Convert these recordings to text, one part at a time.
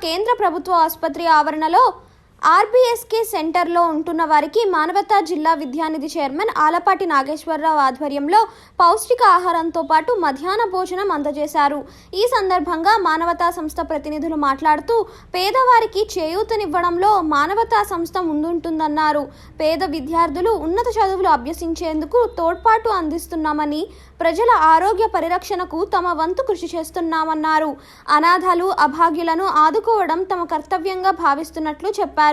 కేంద్ర ప్రభుత్వ ఆసుపత్రి ఆవరణలో ఆర్బీఎస్కే సెంటర్లో ఉంటున్న వారికి మానవతా జిల్లా విద్యానిధి చైర్మన్ ఆలపాటి నాగేశ్వరరావు ఆధ్వర్యంలో పౌష్టిక ఆహారంతో పాటు మధ్యాహ్న భోజనం అందజేశారు. ఈ సందర్భంగా మానవతా సంస్థ ప్రతినిధులు మాట్లాడుతూ పేదవారికి చేయూతనివ్వడంలో మానవతా సంస్థ ముందుంటుందన్నారు. పేద విద్యార్థులు ఉన్నత చదువులు అభ్యసించేందుకు తోడ్పాటు అందిస్తున్నామని ప్రజల ఆరోగ్య పరిరక్షణకు తమ వంతు కృషి చేస్తున్నామన్నారు. అనాథలు అభాగ్యులను ఆదుకోవడం తమ కర్తవ్యంగా భావిస్తున్నట్లు చెప్పారు.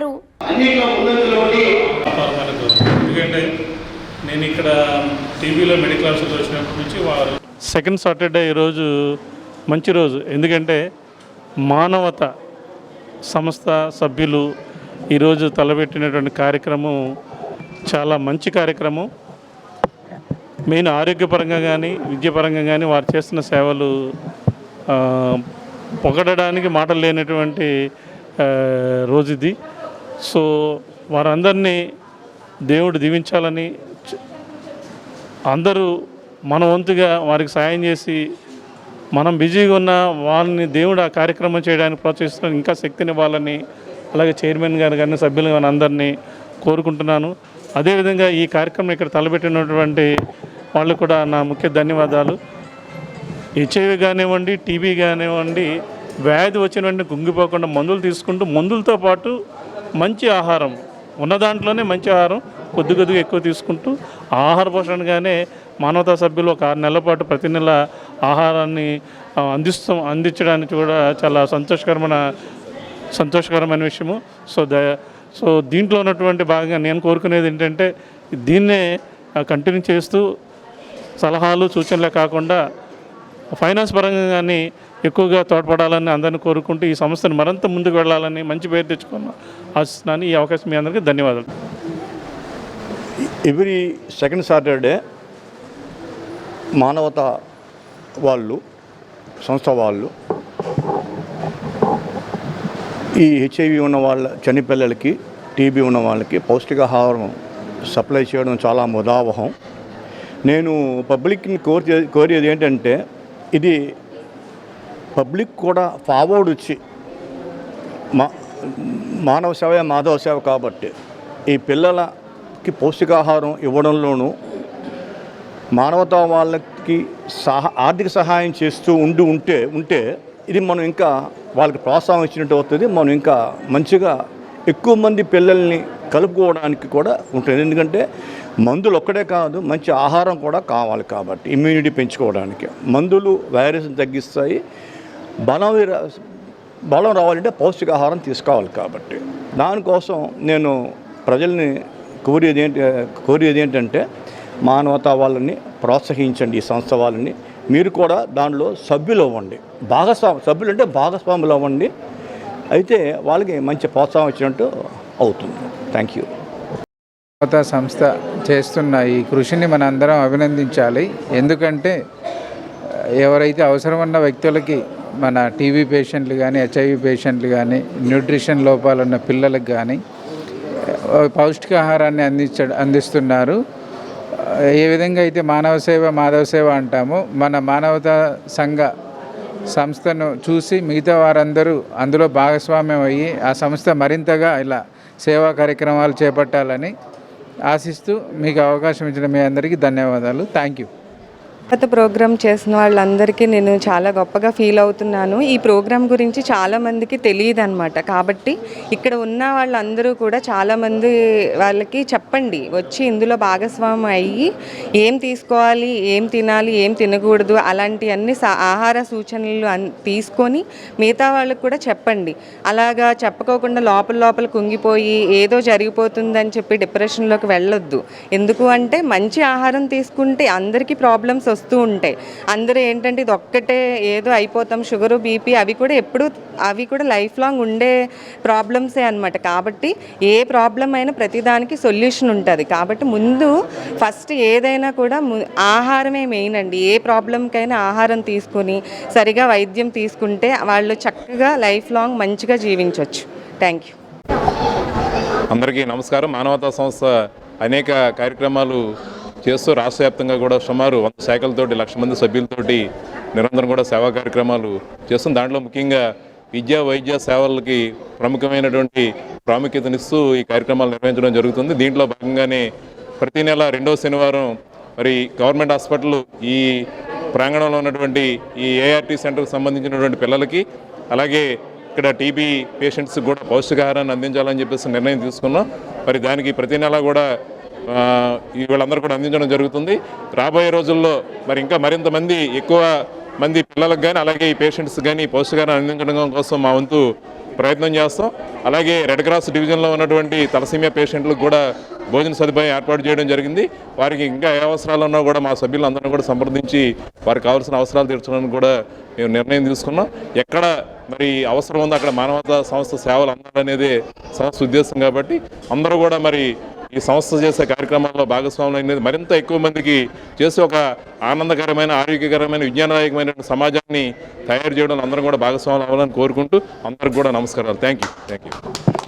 ఎందుకంటే నేను ఇక్కడ టీవీలో మెడికల్ ఆఫీసర్ వచ్చినప్పటి నుంచి వారు సెకండ్ సాటర్డే ఈరోజు మంచి రోజు. ఎందుకంటే మానవత సంస్థ సభ్యులు ఈరోజు తలపెట్టినటువంటి కార్యక్రమం చాలా మంచి కార్యక్రమం. మెయిన్ ఆరోగ్యపరంగా కానీ విద్యాపరంగా కానీ వారు చేస్తున్న సేవలు పొగడడానికి మాటలు లేనటువంటి రోజు ఇది. సో వారందరినీ దేవుడు దీవించాలని అందరూ మన వంతుగా వారికి సాయం చేసి మనం బిజీగా ఉన్న వాళ్ళని దేవుడు ఆ కార్యక్రమం చేయడానికి ప్రోత్సహిస్తున్న ఇంకా శక్తినివ్వాలని అలాగే చైర్మన్ గారు కానీ సభ్యులు కానీ అందరినీ కోరుకుంటున్నాను. అదేవిధంగా ఈ కార్యక్రమం ఇక్కడ తలపెట్టినటువంటి వాళ్ళు కూడా నా ముఖ్య ధన్యవాదాలు. హెచ్ఐవి కానివ్వండి టీబీ కానివ్వండి వ్యాధి వచ్చినటువంటి గుంగిపోకుండా కుంగిపోకుండా మందులు తీసుకుంటూ మందులతో పాటు మంచి ఆహారం. ఉన్న దాంట్లోనే మంచి ఆహారం కొద్ది కొద్దిగా ఎక్కువ తీసుకుంటూ ఆహార పోషణగానే మానవతా సభ్యులు ఒక ఆరు నెలల పాటు ప్రతి నెల ఆహారాన్ని అందిస్తూ అందించడానికి కూడా చాలా సంతోషకరమైన సంతోషకరమైన విషయము. సో ద సో దీంట్లో ఉన్నటువంటి భాగంగా నేను కోరుకునేది ఏంటంటే దీన్నే కంటిన్యూ చేస్తూ సలహాలు సూచనలే కాకుండా ఫైనాన్స్ పరంగా కానీ ఎక్కువగా తోడ్పడాలని అందరిని కోరుకుంటూ ఈ సంస్థను మరింత ముందుకు వెళ్ళాలని మంచి పేరు తెచ్చుకున్నాను ఆశిస్తున్నాను. ఈ అవకాశం మీ అందరికీ ధన్యవాదాలు. ఎవ్రీ సెకండ్ సాటర్డే మానవత వాళ్ళు సంస్థ వాళ్ళు ఈ హెచ్ఐవి ఉన్న వాళ్ళ చనిపిల్లలకి టీబీ ఉన్న వాళ్ళకి పౌష్టికాహారం సప్లై చేయడం చాలా ముదావహం. నేను పబ్లిక్ని కోరి కోరేది ఏంటంటే ఇది పబ్లిక్ కూడా ఫార్వర్డ్ వచ్చి మా మానవ సేవ మాధవ సేవ కాబట్టి ఈ పిల్లలకి పౌష్టికాహారం ఇవ్వడంలోనూ మానవతా వాళ్ళకి సహా ఆర్థిక సహాయం చేస్తూ ఉండి ఉంటే ఉంటే ఇది మనం ఇంకా వాళ్ళకి ప్రోత్సాహం ఇచ్చినట్టు అవుతుంది. మనం ఇంకా మంచిగా ఎక్కువ మంది పిల్లల్ని కలుపుకోవడానికి కూడా ఉంటుంది. ఎందుకంటే మందులు ఒక్కడే కాదు మంచి ఆహారం కూడా కావాలి కాబట్టి ఇమ్యూనిటీ పెంచుకోవడానికి. మందులు వైరస్ని తగ్గిస్తాయి. బలం రా- బలం రావాలంటే పౌష్టికాహారం తీసుకోవాలి కాబట్టి. దానికోసం నేను ప్రజల్ని కోరేది ఏంటి కోరేది ఏంటంటే మానవతా వాళ్ళని ప్రోత్సహించండి ఈ సంస్థ వాళ్ళని. మీరు కూడా దానిలో సభ్యులు అవ్వండి. భాగస్వామి సభ్యులు అంటే భాగస్వాములు అవ్వండి. అయితే వాళ్ళకి మంచి ప్రోత్సాహం ఇచ్చినట్టు అవుతుంది. Thank you. మానవతా సంస్థ చేస్తున్న ఈ కృషిని మనందరం అభినందించాలి. ఎందుకంటే ఎవరైతే అవసరం ఉన్న వ్యక్తులకి మన టీబీ పేషెంట్లు కానీ హెచ్ఐవి పేషెంట్లు కానీ న్యూట్రిషన్ లోపాలు ఉన్న పిల్లలకు కానీ పౌష్టికాహారాన్ని అందించ అందిస్తున్నారు. ఏ విధంగా అయితే మానవ సేవ మాధవ సేవ అంటామో మన మానవతా సంఘ సంస్థను చూసి మిగతా వారందరూ అందులో భాగస్వామ్యం అయ్యి ఆ సంస్థ మరింతగా ఇలా సేవా కార్యక్రమాలు చేపట్టాలని ఆశిస్తూ మీకు అవకాశం ఇచ్చిన మీ అందరికీ ధన్యవాదాలు. థ్యాంక్ యూ గత ప్రోగ్రామ్ చేసిన వాళ్ళందరికీ నేను చాలా గొప్పగా ఫీల్ అవుతున్నాను. ఈ ప్రోగ్రామ్ గురించి చాలామందికి తెలియదు అనమాట కాబట్టి ఇక్కడ ఉన్న వాళ్ళందరూ కూడా చాలామంది వాళ్ళకి చెప్పండి. వచ్చి ఇందులో భాగస్వామ్యం అయ్యి ఏం తీసుకోవాలి ఏం తినాలి ఏం తినకూడదు అలాంటి అన్ని ఆహార సూచనలు అన్- తీసుకొని మిగతా వాళ్ళకి కూడా చెప్పండి. అలాగా చెప్పుకోకుండా లోపల లోపల కుంగిపోయి ఏదో జరిగిపోతుందని చెప్పి డిప్రెషన్లోకి వెళ్ళొద్దు. ఎందుకు అంటే మంచి ఆహారం తీసుకుంటే అందరికీ ప్రాబ్లమ్స్ వస్తూ ఉంటాయి. అందరూ ఏంటంటే ఇది ఒక్కటే ఏదో అయిపోతాం షుగరు బీపీ అవి కూడా ఎప్పుడు అవి కూడా లైఫ్ లాంగ్ ఉండే ప్రాబ్లమ్సే అనమాట కాబట్టి ఏ ప్రాబ్లం అయినా ప్రతిదానికి సొల్యూషన్ ఉంటుంది. కాబట్టి ముందు ఫస్ట్ ఏదైనా కూడా ము- ఆహారమే మెయిన్ అండి. ఏ ప్రాబ్లంకైనా ఆహారం తీసుకొని సరిగా వైద్యం తీసుకుంటే వాళ్ళు చక్కగా లైఫ్ లాంగ్ మంచిగా జీవించవచ్చు థ్యాంక్ యూ. అందరికీ నమస్కారం. మానవతా సంస్థ అనేక కార్యక్రమాలు చేస్తూ రాష్ట్ర వ్యాప్తంగా కూడా సుమారు వంద శాఖలతోటి లక్ష మంది సభ్యులతోటి నిరంతరం కూడా సేవా కార్యక్రమాలు చేస్తుంది దాంట్లో ముఖ్యంగా విద్యా వైద్య సేవలకి ప్రముఖమైనటువంటి ప్రాముఖ్యతనిస్తూ ఈ కార్యక్రమాలు నిర్వహించడం జరుగుతుంది. దీంట్లో భాగంగానే ప్రతి నెల రెండవ శనివారం మరి గవర్నమెంట్ హాస్పిటల్ ఈ ప్రాంగణంలో ఉన్నటువంటి ఈ ఏఆర్టీ సెంటర్కి సంబంధించినటువంటి పిల్లలకి అలాగే ఇక్కడ టీబీ పేషెంట్స్ కూడా పౌష్టికాహారాన్ని అందించాలని చెప్పేసి నిర్ణయం తీసుకున్నాం. మరి దానికి ప్రతి నెల కూడా వీళ్ళందరూ కూడా అందించడం జరుగుతుంది. రాబోయే రోజుల్లో మరి ఇంకా మరింత మంది ఎక్కువ మంది పిల్లలకు కానీ అలాగే ఈ పేషెంట్స్ కానీ పౌష్టికాహారం అందించడం కోసం మా వంతు ప్రయత్నం చేస్తాం. అలాగే రెడ్ క్రాస్ డివిజన్లో ఉన్నటువంటి తలసీమియా పేషెంట్లకు కూడా భోజన సదుపాయం ఏర్పాటు చేయడం జరిగింది. వారికి ఇంకా ఏ అవసరాలు ఉన్నా కూడా మా సభ్యులందరినీ కూడా సంప్రదించి వారికి కావాల్సిన అవసరాలు తీర్చడానికి కూడా మేము నిర్ణయం తీసుకున్నాం. ఎక్కడ మరి అవసరం ఉందో అక్కడ మానవతా సంస్థ సేవలు అందాలనేదే సంస్థ ఉద్దేశం కాబట్టి అందరూ కూడా మరి ఈ సంస్థ చేసే కార్యక్రమాల్లో భాగస్వాములు అనేది మరింత ఎక్కువ మందికి చేసి ఒక ఆనందకరమైన ఆరోగ్యకరమైన విజ్ఞానదాయకమైన సమాజాన్ని తయారు చేయడంలో అందరం కూడా భాగస్వాములు అవ్వాలని కోరుకుంటూ అందరికి కూడా నమస్కారాలు. Thank you thank you